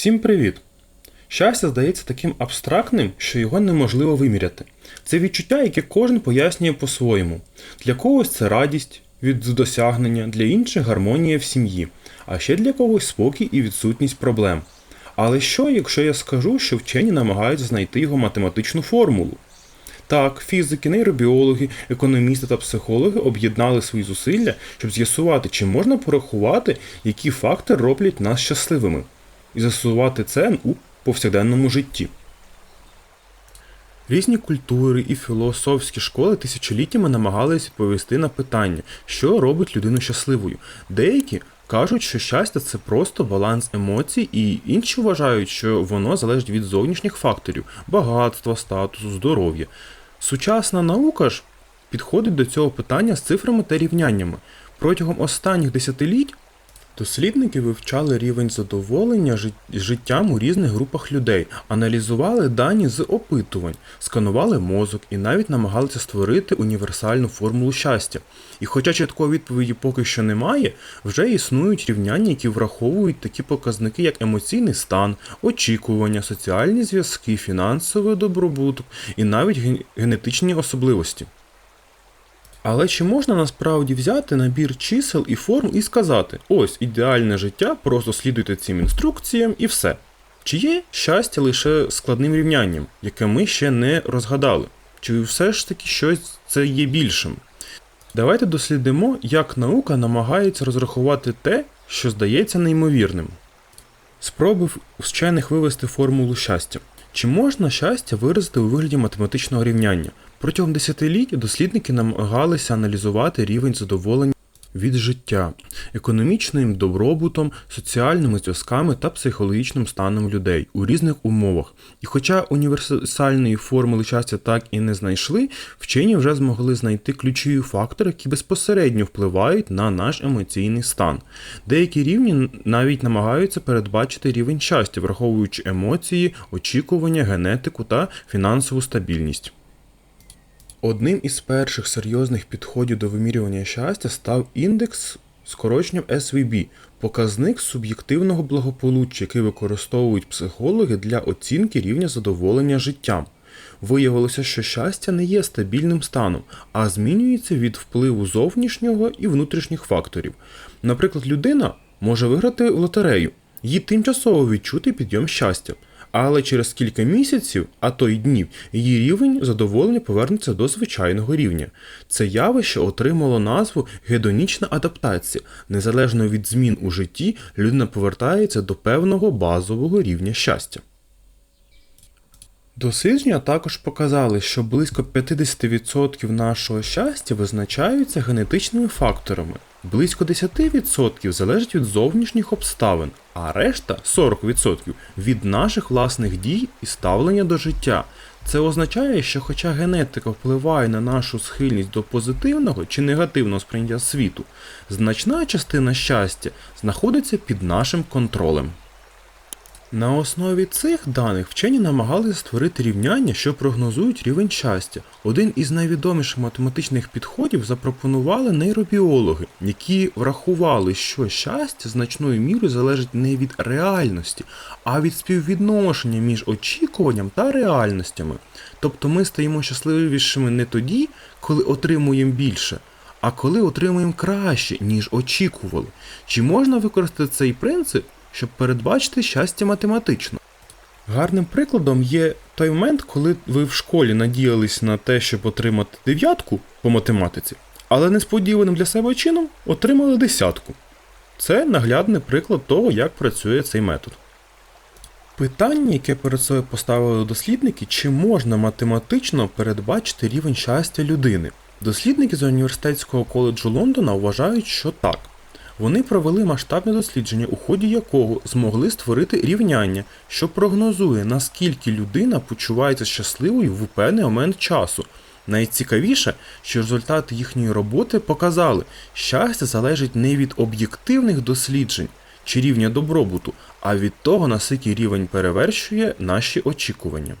Всім привіт! Щастя здається таким абстрактним, що його неможливо виміряти. Це відчуття, яке кожен пояснює по-своєму. Для когось це радість від досягнення, для інших гармонія в сім'ї, а ще для когось спокій і відсутність проблем. Але що, якщо я скажу, що вчені намагаються знайти його математичну формулу? Так, фізики, нейробіологи, економісти та психологи об'єднали свої зусилля, щоб з'ясувати, чи можна порахувати, які фактори роблять нас щасливими, і застосувати це у повсякденному житті. Різні культури і філософські школи тисячоліттями намагались відповісти на питання, що робить людину щасливою. Деякі кажуть, що щастя це просто баланс емоцій, і інші вважають, що воно залежить від зовнішніх факторів багатства, статусу, здоров'я. Сучасна наука ж підходить до цього питання з цифрами та рівняннями. Протягом останніх десятиліть дослідники вивчали рівень задоволення життям у різних групах людей, аналізували дані з опитувань, сканували мозок і навіть намагалися створити універсальну формулу щастя. І хоча чіткої відповіді поки що немає, вже існують рівняння, які враховують такі показники, як емоційний стан, очікування, соціальні зв'язки, фінансовий добробуток і навіть генетичні особливості. Але чи можна насправді взяти набір чисел і форм і сказати: ось ідеальне життя, просто слідуйте цим інструкціям і все? Чи є щастя лише складним рівнянням, яке ми ще не розгадали? Чи все ж таки щось це є більшим? Давайте дослідимо, як наука намагається розрахувати те, що здається неймовірним. Спроби вчених вивести формулу щастя. Чи можна щастя виразити у вигляді математичного рівняння? Протягом десятиліть дослідники намагалися аналізувати рівень задоволення від життя, економічним добробутом, соціальними зв'язками та психологічним станом людей у різних умовах. І хоча універсальної формули щастя так і не знайшли, вчені вже змогли знайти ключові фактори, які безпосередньо впливають на наш емоційний стан. Деякі рівні навіть намагаються передбачити рівень щастя, враховуючи емоції, очікування, генетику та фінансову стабільність. Одним із перших серйозних підходів до вимірювання щастя став індекс скороченням SVB – показник суб'єктивного благополуччя, який використовують психологи для оцінки рівня задоволення життям. Виявилося, що щастя не є стабільним станом, а змінюється від впливу зовнішнього і внутрішніх факторів. Наприклад, людина може виграти в лотерею, їй тимчасово відчути підйом щастя, але через кілька місяців, а то й днів, її рівень задоволення повернеться до звичайного рівня. Це явище отримало назву гедонічна адаптація. Незалежно від змін у житті, людина повертається до певного базового рівня щастя. Дослідження також показали, що близько 50% нашого щастя визначаються генетичними факторами, близько 10% залежить від зовнішніх обставин, а решта 40% від наших власних дій і ставлення до життя. Це означає, що хоча генетика впливає на нашу схильність до позитивного чи негативного сприйняття світу, значна частина щастя знаходиться під нашим контролем. На основі цих даних вчені намагалися створити рівняння, що прогнозують рівень щастя. Один із найвідоміших математичних підходів запропонували нейробіологи, які врахували, що щастя значною мірою залежить не від реальності, а від співвідношення між очікуванням та реальностями. Тобто ми стаємо щасливішими не тоді, коли отримуємо більше, а коли отримуємо краще, ніж очікували. Чи можна використати цей принцип, щоб передбачити щастя математично? Гарним прикладом є той момент, коли ви в школі надіялись на те, щоб отримати дев'ятку по математиці, але несподіваним для себе чином отримали десятку. Це наглядний приклад того, як працює цей метод. Питання, яке перед собою поставили дослідники, чи можна математично передбачити рівень щастя людини. Дослідники з університетського коледжу Лондона вважають, що так. Вони провели масштабне дослідження, у ході якого змогли створити рівняння, що прогнозує, наскільки людина почувається щасливою в певний момент часу. Найцікавіше, що результати їхньої роботи показали, щастя залежить не від об'єктивних досліджень чи рівня добробуту, а від того, наскільки рівень перевершує наші очікування.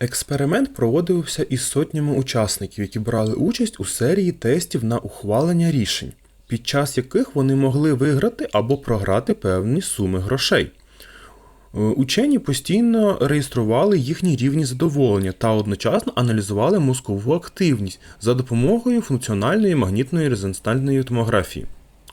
Експеримент проводився із сотнями учасників, які брали участь у серії тестів на ухвалення рішень, під час яких вони могли виграти або програти певні суми грошей. Е, Учені постійно реєстрували їхні рівні задоволення та одночасно аналізували мозкову активність за допомогою функціональної магнітної резонансної томографії.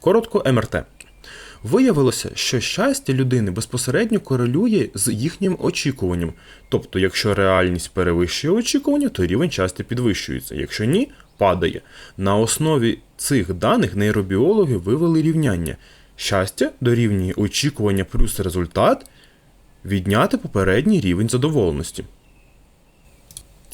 Коротко МРТ. Виявилося, що щастя людини безпосередньо корелює з їхнім очікуванням. Тобто, якщо реальність перевищує очікування, то рівень щастя підвищується. Якщо ні, падає. На основі цих даних нейробіологи вивели рівняння. Щастя дорівнює очікування плюс результат відняти попередній рівень задоволеності.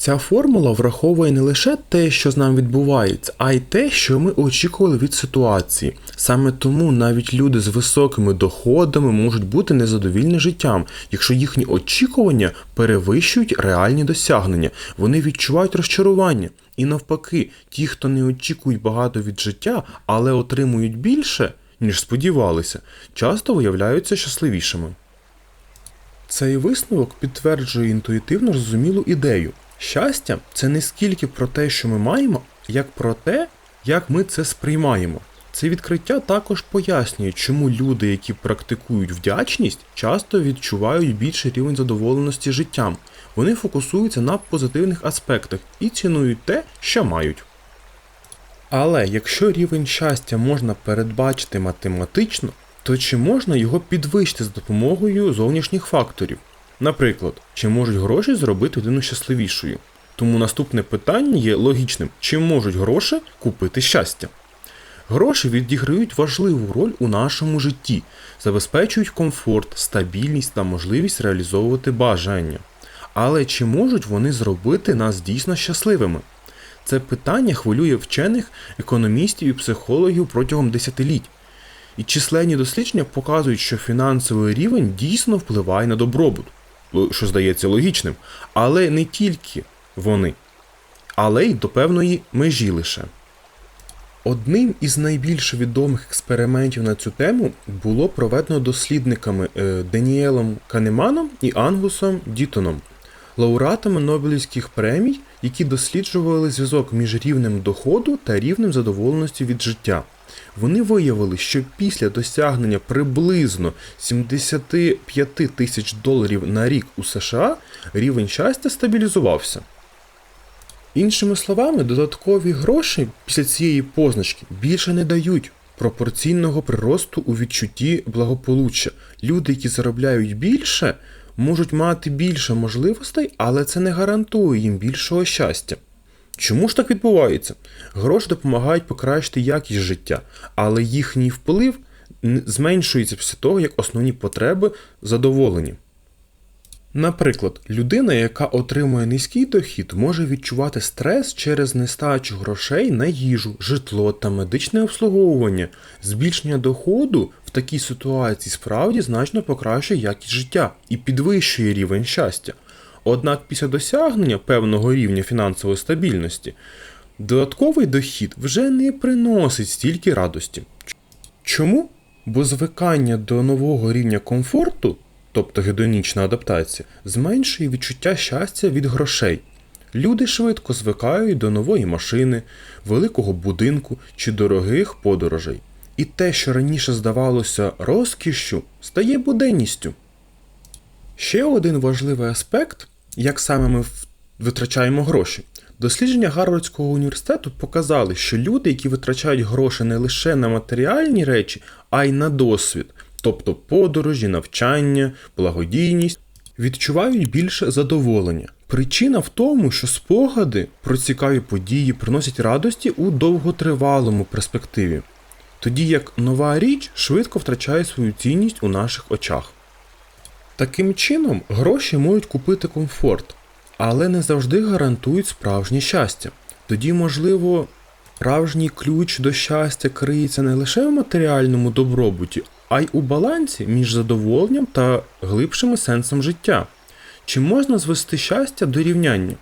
Ця формула враховує не лише те, що з нами відбувається, а й те, що ми очікували від ситуації. Саме тому навіть люди з високими доходами можуть бути незадовільні життям, якщо їхні очікування перевищують реальні досягнення, вони відчувають розчарування. І навпаки, ті, хто не очікують багато від життя, але отримують більше, ніж сподівалися, часто виявляються щасливішими. Цей висновок підтверджує інтуїтивно зрозумілу ідею. Щастя це не скільки про те, що ми маємо, як про те, як ми це сприймаємо. Це відкриття також пояснює, чому люди, які практикують вдячність, часто відчувають більший рівень задоволеності життям. Вони фокусуються на позитивних аспектах і цінують те, що мають. Але якщо рівень щастя можна передбачити математично, то чи можна його підвищити за допомогою зовнішніх факторів? Наприклад, чи можуть гроші зробити людину щасливішою? Тому наступне питання є логічним: чи можуть гроші купити щастя? Гроші відіграють важливу роль у нашому житті, забезпечують комфорт, стабільність та можливість реалізовувати бажання. Але чи можуть вони зробити нас дійсно щасливими? Це питання хвилює вчених, економістів і психологів протягом десятиліть. І численні дослідження показують, що фінансовий рівень дійсно впливає на добробут, що здається логічним, але не тільки вони, але й до певної межі лише. Одним із найбільш відомих експериментів на цю тему було проведено дослідниками Даніелом Деніелом Канеманом і Ангусом Дітоном, лауреатами Нобелівських премій, які досліджували зв'язок між рівнем доходу та рівнем задоволеності від життя. Вони виявили, що після досягнення приблизно 75 тисяч доларів на рік у США рівень щастя стабілізувався. Іншими словами, додаткові гроші після цієї позначки більше не дають пропорційного приросту у відчутті благополуччя. Люди, які заробляють більше, можуть мати більше можливостей, але це не гарантує їм більшого щастя. Чому ж так відбувається? Гроші допомагають покращити якість життя, але їхній вплив зменшується після того, як основні потреби задоволені. Наприклад, людина, яка отримує низький дохід, може відчувати стрес через нестачу грошей на їжу, житло та медичне обслуговування. Збільшення доходу в такій ситуації справді значно покращує якість життя і підвищує рівень щастя. Однак після досягнення певного рівня фінансової стабільності додатковий дохід вже не приносить стільки радості. Чому? Бо звикання до нового рівня комфорту, тобто гедонічна адаптація, зменшує відчуття щастя від грошей. Люди швидко звикають до нової машини, великого будинку чи дорогих подорожей. І те, що раніше здавалося розкішшю, стає буденністю. Ще один важливий аспект, як саме ми витрачаємо гроші. Дослідження Гарвардського університету показали, що люди, які витрачають гроші не лише на матеріальні речі, а й на досвід, тобто подорожі, навчання, благодійність, відчувають більше задоволення. Причина в тому, що спогади про цікаві події приносять радості у довготривалому перспективі, тоді як нова річ швидко втрачає свою цінність у наших очах. Таким чином, гроші можуть купити комфорт, але не завжди гарантують справжнє щастя. Тоді, можливо, справжній ключ до щастя криється не лише в матеріальному добробуті, а й у балансі між задоволенням та глибшим сенсом життя. Чи можна звести щастя до рівняння?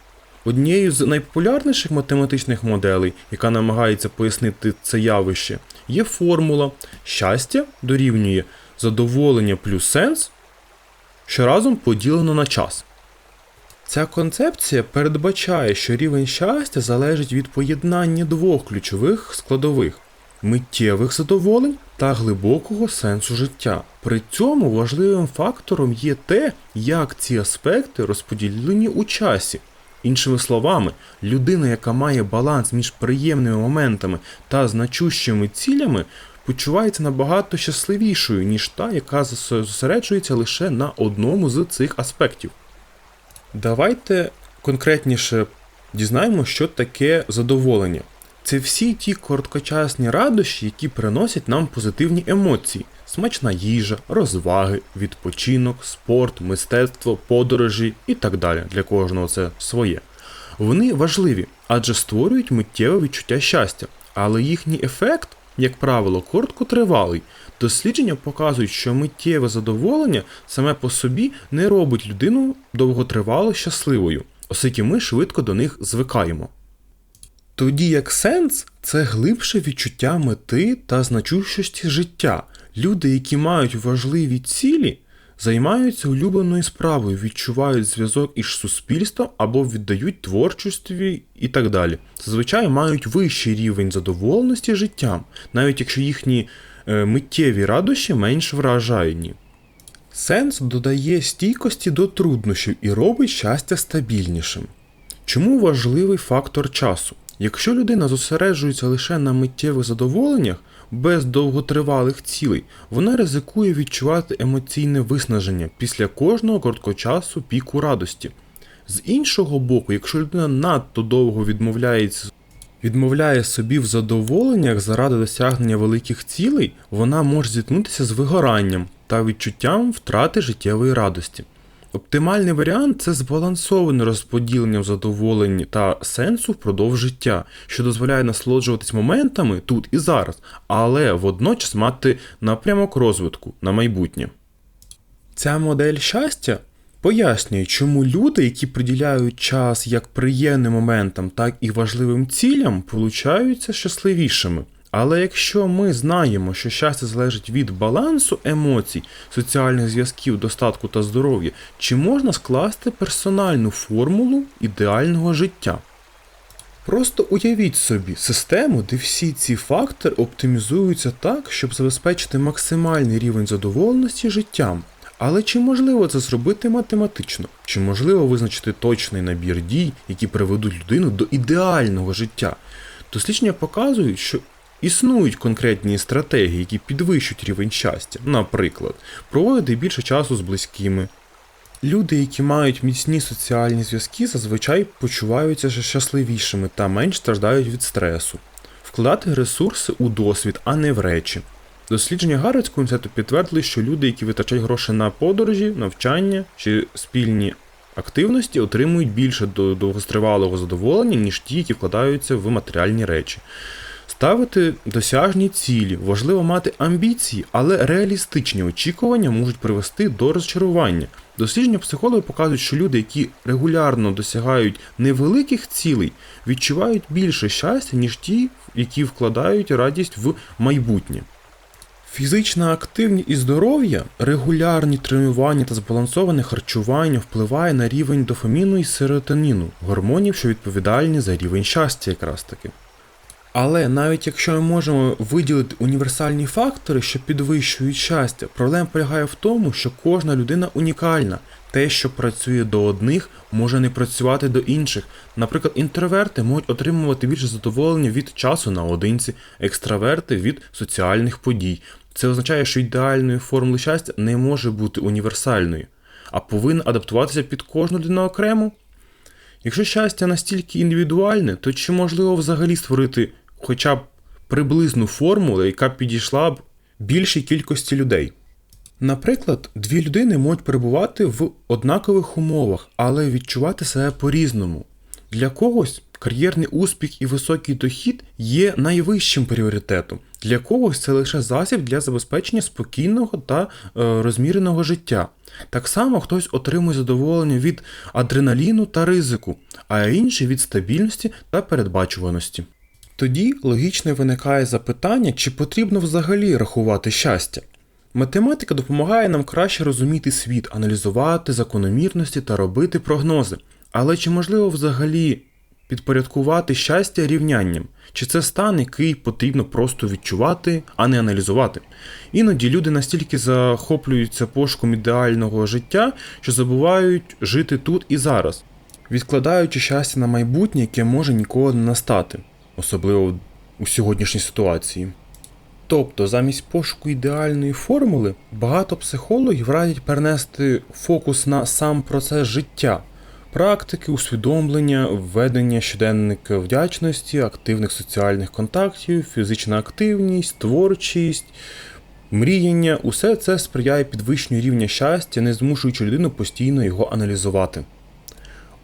Однією з найпопулярніших математичних моделей, яка намагається пояснити це явище, є формула щастя дорівнює задоволення плюс сенс що разом поділено на час. Ця концепція передбачає, що рівень щастя залежить від поєднання двох ключових складових миттєвих задоволень та глибокого сенсу життя. При цьому важливим фактором є те, як ці аспекти розподілені у часі. Іншими словами, людина, яка має баланс між приємними моментами та значущими цілями, почувається набагато щасливішою, ніж та, яка зосереджується лише на одному з цих аспектів. Давайте конкретніше дізнаємо, що таке задоволення. Це всі ті короткочасні радощі, які приносять нам позитивні емоції: смачна їжа, розваги, відпочинок, спорт, мистецтво, подорожі і так далі. Для кожного це своє. Вони важливі, адже створюють миттєве відчуття щастя, але їхній ефект, як правило, короткотривалий. Дослідження показують, що миттєве задоволення саме по собі не робить людину довготривало щасливою, оскільки ми швидко до них звикаємо. Тоді як сенс це глибше відчуття мети та значущості життя. Люди, які мають важливі цілі, займаються улюбленою справою, відчувають зв'язок із суспільством або віддають творчості і так далі. Зазвичай мають вищий рівень задоволеності життям, навіть якщо їхні е, миттєві радощі менш вражайні. Сенс додає стійкості до труднощів і робить щастя стабільнішим. Чому важливий фактор часу? Якщо людина зосереджується лише на миттєвих задоволеннях без довготривалих цілей, вона ризикує відчувати емоційне виснаження після кожного короткочасу піку радості. З іншого боку, якщо людина надто довго відмовляється, відмовляє собі в задоволеннях заради досягнення великих цілей, вона може зіткнутися з вигоранням та відчуттям втрати життєвої радості. Оптимальний варіант це збалансоване розподілення задоволень та сенсу впродовж життя, що дозволяє насолоджуватись моментами тут і зараз, але водночас мати напрямок розвитку на майбутнє. Ця модель щастя пояснює, чому люди, які приділяють час як приємним моментам, так і важливим цілям, получаються щасливішими. Але якщо ми знаємо, що щастя залежить від балансу емоцій, соціальних зв'язків, достатку та здоров'я, чи можна скласти персональну формулу ідеального життя? Просто уявіть собі систему, де всі ці фактори оптимізуються так, щоб забезпечити максимальний рівень задоволеності життям. Але чи можливо це зробити математично? Чи можливо визначити точний набір дій, які приведуть людину до ідеального життя? Дослідження показують, що Існують конкретні стратегії, які підвищують рівень щастя, наприклад, проводити більше часу з близькими. Люди, які мають міцні соціальні зв'язки, зазвичай почуваються щасливішими та менш страждають від стресу, вкладати ресурси у досвід, а не в речі. Дослідження Гарвардського університету підтвердили, що люди, які витрачають гроші на подорожі, навчання чи спільні активності, отримують більше довгостривалого задоволення, ніж ті, які вкладаються в матеріальні речі. Ставити досяжні цілі, важливо мати амбіції, але реалістичні очікування можуть привести до розчарування. Дослідження психологи показують, що люди, які регулярно досягають невеликих цілей, відчувають більше щастя, ніж ті, які вкладають радість в майбутнє. Фізична активність і здоров'я, регулярні тренування та збалансоване харчування впливає на рівень дофаміну і серотоніну, гормонів, що відповідальні за рівень щастя, якраз таки. Але навіть якщо ми можемо виділити універсальні фактори, що підвищують щастя, проблема полягає в тому, що кожна людина унікальна. Те, що працює до одних, може не працювати до інших. Наприклад, інтроверти можуть отримувати більше задоволення від часу наодинці, екстраверти від соціальних подій. Це означає, що ідеальної формули щастя не може бути універсальною, а повинна адаптуватися під кожну людину окремо. Якщо щастя настільки індивідуальне, то чи можливо взагалі створити хоча б приблизну формулу, яка підійшла б більшій кількості людей. Наприклад, дві людини можуть перебувати в однакових умовах, але відчувати себе по-різному. Для когось кар'єрний успіх і високий дохід є найвищим пріоритетом, для когось це лише засіб для забезпечення спокійного та е, розміреного життя. Так само хтось отримує задоволення від адреналіну та ризику, а інший від стабільності та передбачуваності. Тоді логічно виникає запитання, чи потрібно взагалі рахувати щастя. Математика допомагає нам краще розуміти світ, аналізувати закономірності та робити прогнози. Але чи можливо взагалі підпорядкувати щастя рівнянням? Чи це стан, який потрібно просто відчувати, а не аналізувати? Іноді люди настільки захоплюються пошуком ідеального життя, що забувають жити тут і зараз, відкладаючи щастя на майбутнє, яке може ніколи не настати, особливо у сьогоднішній ситуації. Тобто, замість пошуку ідеальної формули, багато психологів радять перенести фокус на сам процес життя, практики, усвідомлення, введення щоденника вдячності, активних соціальних контактів, фізична активність, творчість, мріяння усе це сприяє підвищенню рівня щастя, не змушуючи людину постійно його аналізувати.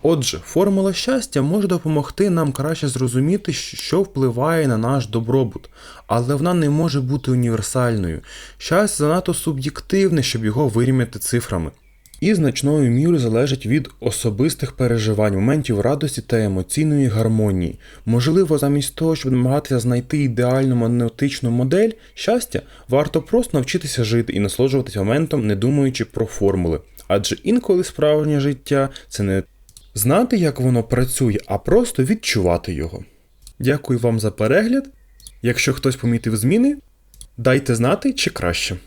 Отже, формула щастя може допомогти нам краще зрозуміти, що впливає на наш добробут, але вона не може бути універсальною. Щастя занадто суб'єктивне, щоб його вирівняти цифрами. І значною мірою залежить від особистих переживань, моментів радості та емоційної гармонії. Можливо, замість того, щоб намагатися знайти ідеальну монетичну модель щастя, варто просто навчитися жити і насолоджуватися моментом, не думаючи про формули. Адже інколи справжнє життя це не знати, як воно працює, а просто відчувати його. Дякую вам за перегляд. Якщо хтось помітив зміни, дайте знати чи краще.